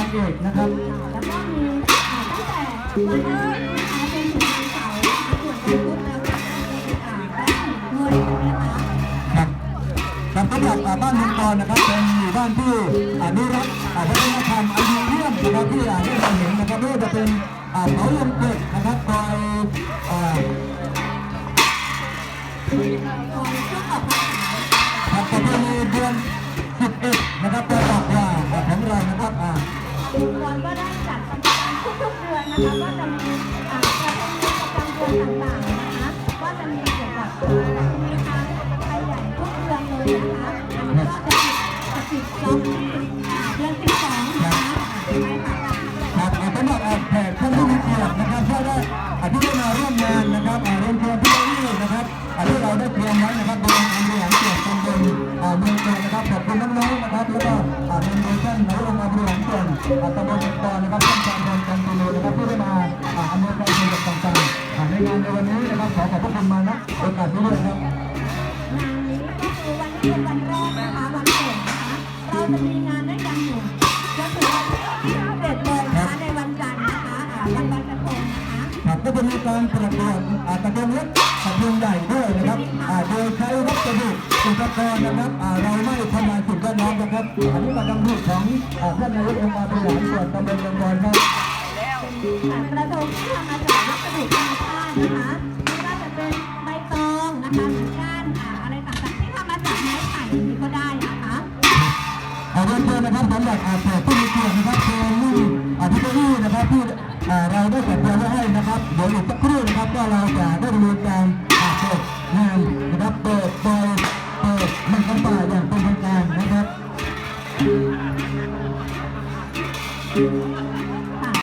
การเอกนะครับ แล้วก็มีอ่าตั้งแต่วันอาทิตย์นะคะจนถึงวันเสาร์นะคะส่วนวันพุธแล้วก็จะมีอ่าได้ด้วยนะคะ ครับครับสำหรับอ่าบ้านเมืองกรนะครับเป็นหมู่บ้านที่อนุรักษ์อ่าวัฒนธรรมอันดีเยี่ยมนะครับที่อ่าที่เราเห็นนะครับไม่ว่าจะเป็นอ่าเขาลมเกล็ดนะครับคอยอ่า คอย ชุมชนก็ได้จัดกิจกรรมทุกๆเดือนนะคะก็จะมีอาประเพณีประจำเดือนต่างๆนะคะก็จะมีเกี่ยวกับอ่ามีทางไทยใหญ่ทุกเดือนเลยนะคะอันนี้ก็จะจะปิดล็อกอ่เดือนที่สองนะคะใช่ค่ะครับอ่าสำหรับอ่าแขกท่านผู้มีเกียรตินะครับที่ได้อาที่ได้มาร่วมงานนะครับอ่าเรียนเชิญที่นี่นะครับอาที่เราได้เตรียมไว้นะครับโดยการบริหารเกียรติตำบลอ่าเมืองกรนะครับขอบคุณน้องๆนะครับแล้วก็อ่าเป็นโดยท่านนา ส่วนอ่าตำบลเมืองกรนะครับท่านการบริการตุลนะครับที่ได้มาอำนวยความสะดวกต่างๆอ่าในงานในวันนี้นะครับขอขอบพระคุณมานะโอกาสนี้ด้วยนะครับงานนี้ก็คือวันนี้เป็นวันแรกนะคะวันเปิดนะคะเราจะมีงานด้วยกันอยู่จนถึงวันที่เด็ดเลยนะคะในวันจันทร์นะคะอ่าวันลอยกระทงนะคะก็จะมีการประกวดอ่าตะกร้เล็กตะกร้ใหญ่ด้วยนะครับโดยใช้ วัสดุอุปกรณ์นะครับอ่าเราไม่ทำลายสิ่งแวดล้อมนะครับอันนี้มาดำริของอ่าท่านนายกองค์การบริหารส่วนตำบลเมืองกรครับอ่ากระทงที่ทำมาจากวัสดุธรรมชาตินะคะไม่ว่าจะเป็นใบตองนะคะหรือก้านอ่าอะไรต่างๆที่ทำมาจากไม้ไผ่นี่ก็ได้นะคะอาเรียนเชิญนะครับสำหรับอาแขกผู้มีเกียรตินะครับเชิญนี่อาทิตย์นี้นะครับที่อ่าเราได้จัดเตรียมไว้ให้นะครับเดี๋ยวอีกสักครู่นะครับก็เราจะได้ดำเนินการอ่าเปิดงาน Thank you.